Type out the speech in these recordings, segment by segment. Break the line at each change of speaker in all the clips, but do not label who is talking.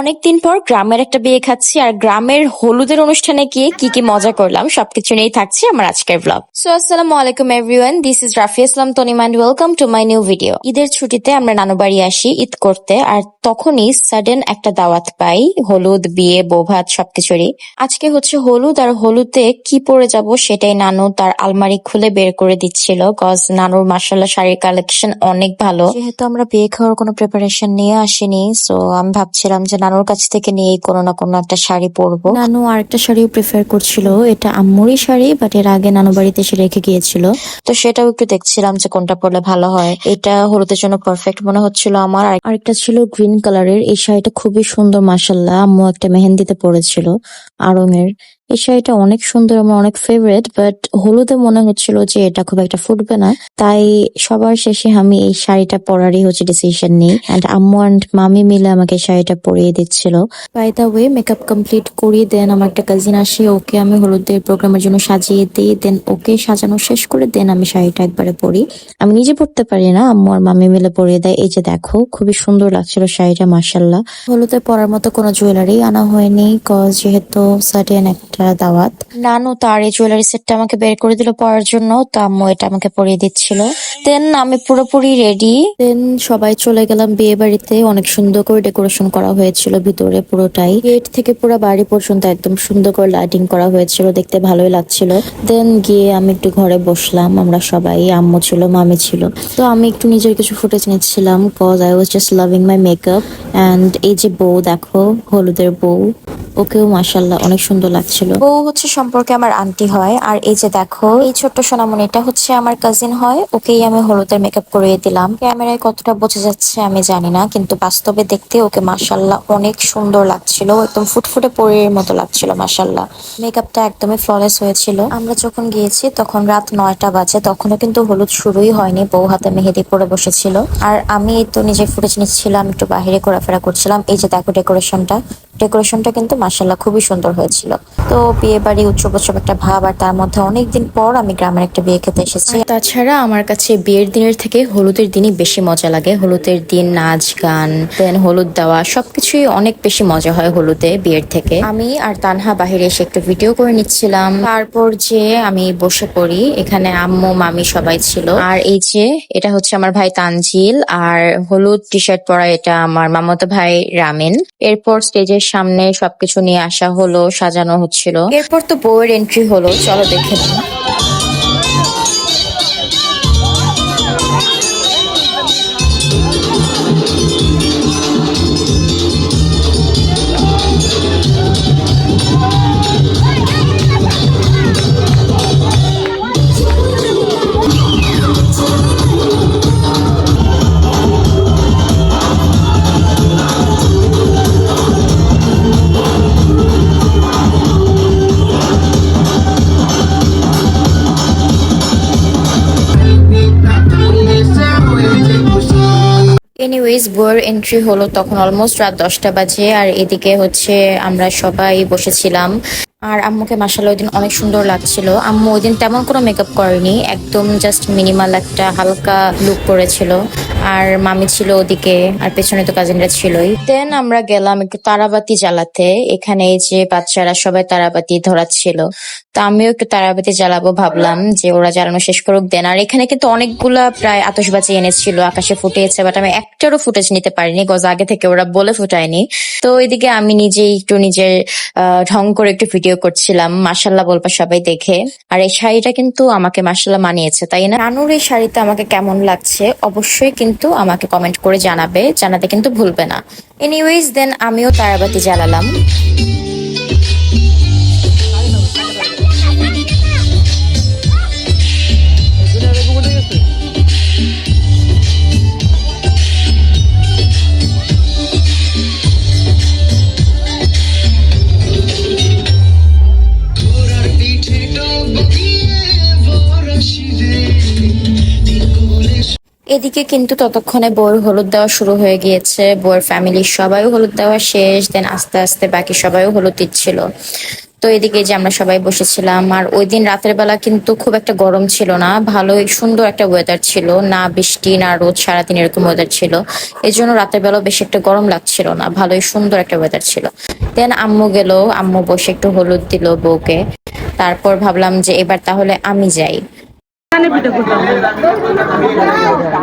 অনেকদিন পর গ্রামের একটা বিয়ে খাচ্ছি, আর গ্রামের হলুদের অনুষ্ঠানে গিয়ে কি কি মজা করলাম, সবকিছু নিয়েই থাকছে আমার আজকের ব্লগ সো আসসালামু আলাইকুম everyone this is Rafi Islam Tonima and welcome to my new video ঈদের ছুটিতে আমরা নানু বাড়ি আসি ঈদ করতে, আর তখনই সাডেন একটা দাওয়াত পাই, হলুদ, বিয়ে, বৌভাত, সবকিছুরই। আজকে হচ্ছে হলুদ, আর হলুদে কি পরে যাব সেটাই নানু তার আলমারি খুলে বের করে দিচ্ছিল কজ নানুর মার্শাল্লাহ শাড়ির কালেকশন অনেক ভালো। যেহেতু আমরা বিয়ে খাওয়ার কোনো প্রিপারেশন নিয়ে আসিনি সো আমি ভাবছিলাম যে নানুর কাছ থেকে নিয়ে কোনো না কোনো একটা শাড়ি পরবো। নানু আর একটা শাড়িও প্রেফার করছিল। এটা আম্মুরই শাড়ি বাট এর আগে নানু বাড়িতে এসে রেখে গিয়েছিল। তো সেটাও একটু দেখছিলাম যে কোনটা পরলে ভালো হয়। এটা হলুদের জন্য পারফেক্ট মনে হচ্ছিল আমার। আর আরেকটা ছিল গ্রিন কালারের এই শাড়িটা খুবই সুন্দর মাসাল্লাহ আম্মু একটা মেহেন্দিতে পরেছিল আড়ঙের এই শাড়িটা অনেক সুন্দর আমার অনেক ফেভারিট বাট হলুদে মনে হচ্ছিল যে এটা খুব একটা ফুটবে না। তাই সবার শেষে আমি এই শাড়িটা পরারই হচ্ছে ডিসিশন নিই। অ্যান্ড আম্মু অ্যান্ড মামি মিলে আমাকে শাড়িটা পরিয়ে দিচ্ছিল। By the way makeup complete করিয়ে দেন আমার একটা কাজিন আসে ওকে আমি হলুদের প্রোগ্রামের জন্য সাজিয়ে দিই। দেন ওকে সাজানো শেষ করে দেন আমি শাড়িটা একবারে পরি। আমি নিজে পরতে পারি না আম্মু আর মামি মিলে পরিয়ে দেয়। এই যে দেখো খুবই সুন্দর লাগছিল শাড়িটা মার্শাল্লাহ হলুদে পরার মতো কোনো জুয়েলারি আনা হয়নি কজ যেহেতু সার্টেন একটা দাওয়াত। নানু তার এই জুয়েলারি সেটটা আমাকে বের করে দিল পরার জন্য। তো আম্মু এটা আমাকে পরিয়ে দিচ্ছিল। দেন আমি পুরোপুরি রেডি দেন সবাই চলে গেলাম বিয়ে বাড়িতে। অনেক সুন্দর করে ডেকোরেশন করা হয়েছিল ভিতরে পুরোটাই। গেট থেকে পুরো বাড়ি পর্যন্ত একদম সুন্দর করে লাইটিং করা হয়েছিল। দেখতে ভালোই লাগছিল। দেন গিয়ে আমি একটু ঘরে বসলাম। আমরা সবাই আম্মু ছিল মামি ছিল। তো আমি একটু নিজের কিছু ফুটেজ নিচ্ছিলাম cause I was just loving my makeup and এই যে বউ দেখো হলুদের বউ। ওকেও মাসাল্লাহ অনেক সুন্দর লাগছিল। বউ হচ্ছে সম্পর্কে আমার আন্টি হয়। আর এই যে দেখো, এই ছোট্ট সোনামণিটা হচ্ছে আমার কাজিন হয়। ওকেই আমি হলুদের মেকআপ করিয়ে দিলাম। ক্যামেরায় কতটা বোঝা যাচ্ছে আমি জানি না, কিন্তু বাস্তবে দেখতে ওকে মাসাল্লাহ অনেক সুন্দর লাগছিল। একদম ফুটফুটে পরীর মতো লাগছিল মাসাল্লাহ মেকআপটা একদমই ফ্ললেস হয়েছিল। আমরা যখন গিয়েছি, তখন রাত নয়টা বাজে। তখনও কিন্তু হলুদ শুরুই হয়নি। বউ হাতে মেহেদি পরে বসেছিল। আর আমি তো নিজে ফুটেজ নিচ্ছিলাম, একটু বাহিরে ঘোরাফেরা করছিলাম। এই যে দেখো ডেকোরেশনটা ডেকোরেশনটা কিন্তু মাসাল্লাহ খুবই সুন্দর হয়েছিল। তো বিয়ে বাড়ি উৎসব উৎসব একটা ভাব, আর তার মধ্যে অনেকদিন পর আমি গ্রামের একটা বিয়ে খেতে এসেছি। তাছাড়া আমার কাছে বিয়ের দিনের থেকে হলুদের দিনই বেশি মজা লাগে। হলুদের দিন, নাচ, গান দেন হলুদ দেওয়া, সবকিছুই অনেক বেশি মজা হয় হলুদে বিয়ের থেকে। আমি আর তানহা বাহিরে এসে একটু ভিডিও করে নিচ্ছিলাম। তারপর যে আমি বসে পড়ি, এখানে আম্মু, মামি সবাই ছিল। আর এই যে, এটা হচ্ছে আমার ভাই তানজিল, আর হলুদ টি শার্ট পরা এটা আমার মামাতো ভাই রামেন। এরপর স্টেজের সামনে সবকিছু নিয়ে আসা হলো, সাজানো হচ্ছিল এরপর তো বউয়ের এন্ট্রি হলো চলো দেখে নিই। এনিওয়েজ বইয়ের এন্ট্রি হলো তখন অলমোস্ট রাত দশটা বাজে, আর এদিকে হচ্ছে আমরা সবাই বসেছিলাম। আর আম্মুকে মাসাল ওই দিন অনেক সুন্দর লাগছিল। আম্মু ওই দিন তেমন কোনো মেকআপ করেনি, একদম জাস্ট মিনিমাল একটা হালকা লুক করেছিল। আর মামি ছিল ওদিকে, আর পেছনে তো কাজিনরা ছিলই। দেন আমরা গেলাম একটু তারাবাতি জ্বালাতে। এখানে যে বাচ্চারা সবাই তারাবাতি ধরাচ্ছিল। তো আমিও একটু তারাবাতি জ্বালাবো ভাবলাম যে ওরা জ্বালানো শেষ করুক দেন আর এখানে কিন্তু অনেকগুলা প্রায় আতসবাজি এনেছিল, আকাশে ফুটেছে বাট আমি একটারও ফুটেজ নিতে পারিনি গজ আগে থেকে ওরা বলে ফুটায়নি। তো এদিকে আমি নিজেই একটু নিজের ঢং করে একটু ভিডিও করছিলাম মাসাল্লাহ বলবা সবাই দেখে। আর এই শাড়িটা কিন্তু আমাকে মাসাল্লাহ মানিয়েছে, তাই না? রানুর এই শাড়িতে আমাকে কেমন লাগছে? অবশ্যই কিন্তু আমাকে কমেন্ট করে জানাবে জানাতে কিন্তু ভুলবে না। এনিওয়েজ দেন আমিও তারাবাতি জ্বালালাম। এদিকে কিন্তু ততক্ষণে বউয়ের হলুদ দেওয়া শুরু হয়ে গিয়েছে। বউয়ের ফ্যামিলির সবাই হলুদ দেওয়া শেষ দেন আস্তে আস্তে বাকি সবাইও হলুদ দিচ্ছিল। তো এদিকে যে আমরা সবাই বসেছিলাম, আর ওই দিন রাতের বেলা কিন্তু খুব একটা গরম ছিল না, ভালোই সুন্দর একটা ওয়েদার ছিল, না বৃষ্টি, না রোদ, সারাদিন এরকম ওয়েদার ছিল। এই জন্য রাতের বেলা বেশি একটা গরম লাগছিল না, ভালোই সুন্দর একটা ওয়েদার ছিল। দেন আম্মু গেল, আম্মু বসে একটু হলুদ দিল বউকে। তারপর ভাবলাম যে এবার তাহলে আমি যাই।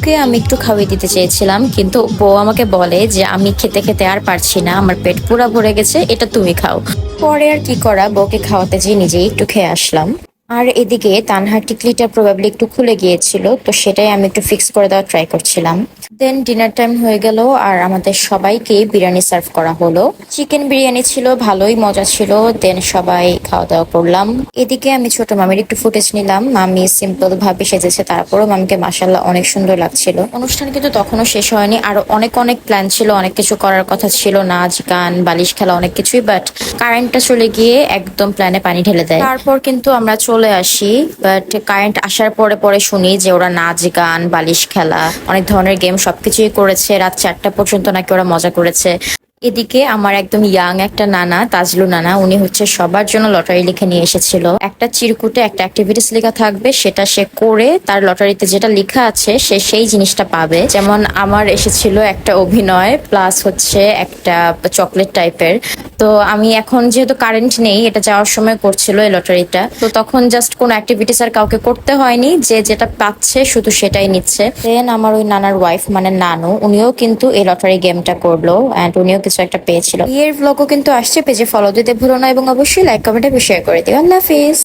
বউকে আমি একটু খাওয়িয়ে দিতে চেয়েছিলাম, কিন্তু বউ আমাকে বলে যে আমি খেতে খেতে আর পারছি না, আমার পেট পুরা ভরে গেছে, এটা তুমি খাও। পরে আর কি করা, বউকে খাওয়াতে যেয়ে নিজেই একটু খেয়ে আসলাম। আর এদিকে তানহার টিকলিটা প্রবাবলি একটু খুলে গিয়েছিল, তো সেটাই আমি একটু ফিক্স করে দেওয়ার ট্রাই করছিলাম। দেন ডিনার টাইম হয়ে গেল আর আমাদের সবাইকে বিরিয়ানি সার্ভ করা হলো। চিকেন বিরিয়ানি ছিল, ভালোই মজা ছিল দেন সবাই খাওয়া দাওয়া করলাম। এদিকে আমি ছোট মামির একটু ফুটেজ নিলাম। মামি সিম্পল ভাবে সেজেছে, তারপরও মামিকে মাসাল্লাহ অনেক সুন্দর লাগছিল। অনুষ্ঠান কিন্তু তখনও শেষ হয়নি, আরও অনেক অনেক প্ল্যান ছিল, অনেক কিছু করার কথা ছিল, নাচ, গান, বালিশ খেলা, অনেক কিছুই বাট কারেন্টটা চলে গিয়ে একদম প্ল্যানে পানি ঢেলে দেয়। তারপর কিন্তু আমরা চলে আসি বাট কারেন্ট আসার পরে পরে শুনি যে ওরা নাচ, গান, বালিশ, খেলা, অনেক ধরনের গেম সবকিছুই করেছে। রাত চারটা পর্যন্ত নাকি ওরা মজা করেছে। এদিকে আমার একদম ইয়াং একটা নানা, তাজলু নানা, উনি হচ্ছে সবার জন্য লটারি লিখে নিয়ে এসেছিল। একটা চিরকুটে একটা অ্যাক্টিভিটিস লেখা থাকবে, সেটা সে করে তার লটারিতে যেটা লেখা আছে, সে সেই জিনিসটা পাবে। যেমন আমার এসেছিল একটা অভিনয় প্লাস হচ্ছে একটা চকলেট টাইপের তো আমি এখন যেহেতু কারেন্ট নেই, এটা যাওয়ার সময় করছিল এই লটারিটা তো তখন জাস্ট কোনো অ্যাক্টিভিটিস আর কাউকে করতে হয়নি, যে যেটা পাচ্ছে শুধু সেটাই নিচ্ছে। দেন আমার ওই নানার ওয়াইফ মানে নানু, উনিও কিন্তু এই লটারি গেমটা করল অ্যান্ড উনিও কিছু একটা পেয়েছিল। বিয়ের ব্লগও কিন্তু আসছে পেজে ফলো দিতে ভুলো না এবং অবশ্যই লাইক কমেন্টে শেয়ার করে দিও। আল্লাহ হাফিজ।